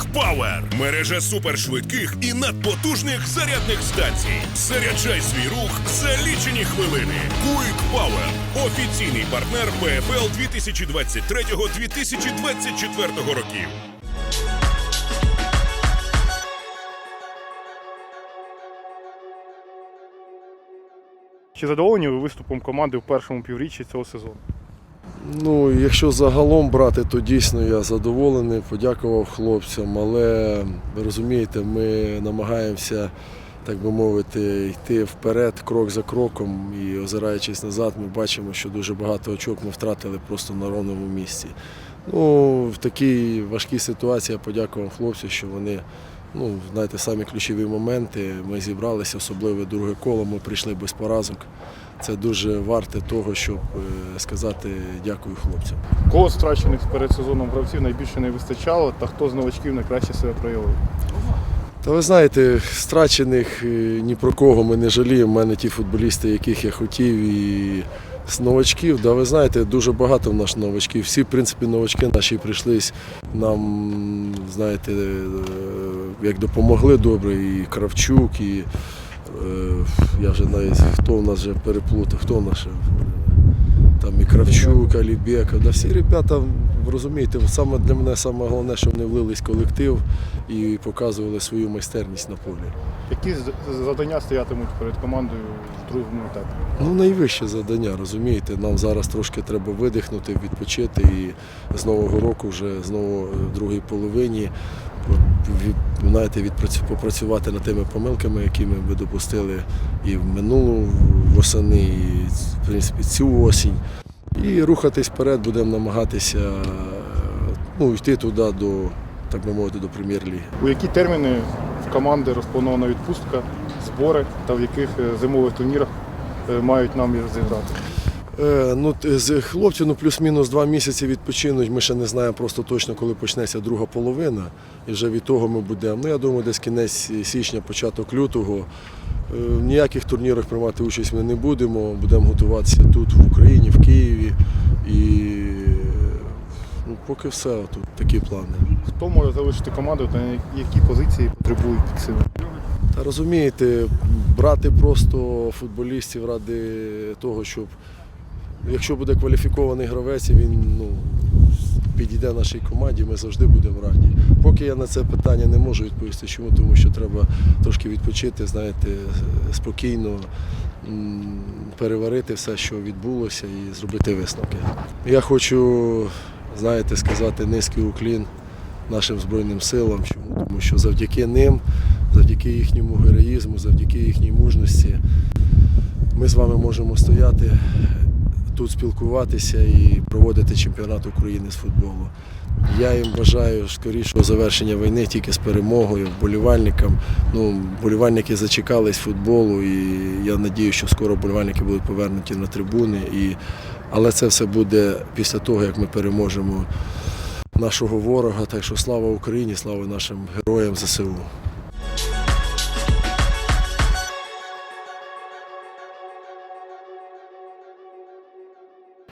Quick Power – мережа супершвидких і надпотужних зарядних станцій. Заряджай свій рух за лічені хвилини. Quick Power – офіційний партнер ПФЛ 2023-2024 років. Чи задоволені ви виступом команди в першому півріччі цього сезону? Ну, якщо загалом брати, то дійсно я задоволений, подякував хлопцям, але ви розумієте, ми намагаємося, так би мовити, йти вперед, крок за кроком. І озираючись назад, ми бачимо, що дуже багато очок ми втратили просто на ровному місці. Ну, в такій важкій ситуації я подякував хлопцям, що вони, ну, знаєте, самі ключові моменти. Ми зібралися, особливо друге коло, ми прийшли без поразок. Це дуже варте того, щоб е, сказати дякую хлопцям. Кого з втрачених перед сезоном гравців найбільше не вистачало та хто з новачків найкраще себе проявив? Та ви знаєте, страчених е, ні про кого ми не жаліємо. У мене ті футболісти, яких я хотів, і з новачків, да ви знаєте, дуже багато в нас новачків. Всі, в принципі, новачки наші прийшлись нам, знаєте, е, як допомогли добре, і Кравчук, і е, я вже навіть хто в нас вже переплутав, хто в нас ще. Кравчук, Алібеков, да всі ребята, розумієте, саме для мене саме головне, що вони влились в колектив і показували свою майстерність на полі. Які завдання стоятимуть перед командою в другому етапі? Ну, найвище завдання, розумієте. Нам зараз трошки треба видихнути, відпочити і з Нового року вже знову в другій половині знаєте, відпрацю- попрацювати над тими помилками, які ми допустили і в минулу восени, і в принципі цю осінь. І рухатись вперед, будемо намагатися ну, йти туди до, так би мовити, до прем'єр-ліги. У які терміни в команди розпланована відпустка, збори та в яких е, зимових турнірах е, мають намір зіграти? Е, Ну, з хлопців ну, плюс-мінус два місяці відпочинуть. Ми ще не знаємо просто точно, коли почнеться друга половина. І вже від того ми будемо. Ну, я думаю, десь кінець січня, початок лютого. Е, В ніяких турнірах приймати участь ми не будемо. Будемо готуватися тут, в Україні, в Києві. І ну, поки все, тут такі плани. Хто може залишити команду та які позиції потребують підсилення? Та розумієте, брати просто футболістів ради того, щоб якщо буде кваліфікований гравець, він ну, підійде нашій команді, ми завжди будемо раді. Поки я на це питання не можу відповісти. Чому? Тому що треба трошки відпочити, знаєте, спокійно переварити все, що відбулося, і зробити висновки. Я хочу, знаєте, сказати низький уклін нашим Збройним силам. Чому? Тому що завдяки ним, завдяки їхньому героїзму, завдяки їхній мужності ми з вами можемо стояти тут, спілкуватися і проводити чемпіонат України з футболу. Я їм бажаю скорішого завершення війни тільки з перемогою, вболівальникам. Ну, вболівальники зачекались футболу, і я надію, що скоро вболівальники будуть повернуті на трибуни. І... Але це все буде після того, як ми переможемо нашого ворога. Так що слава Україні, слава нашим героям ЗСУ.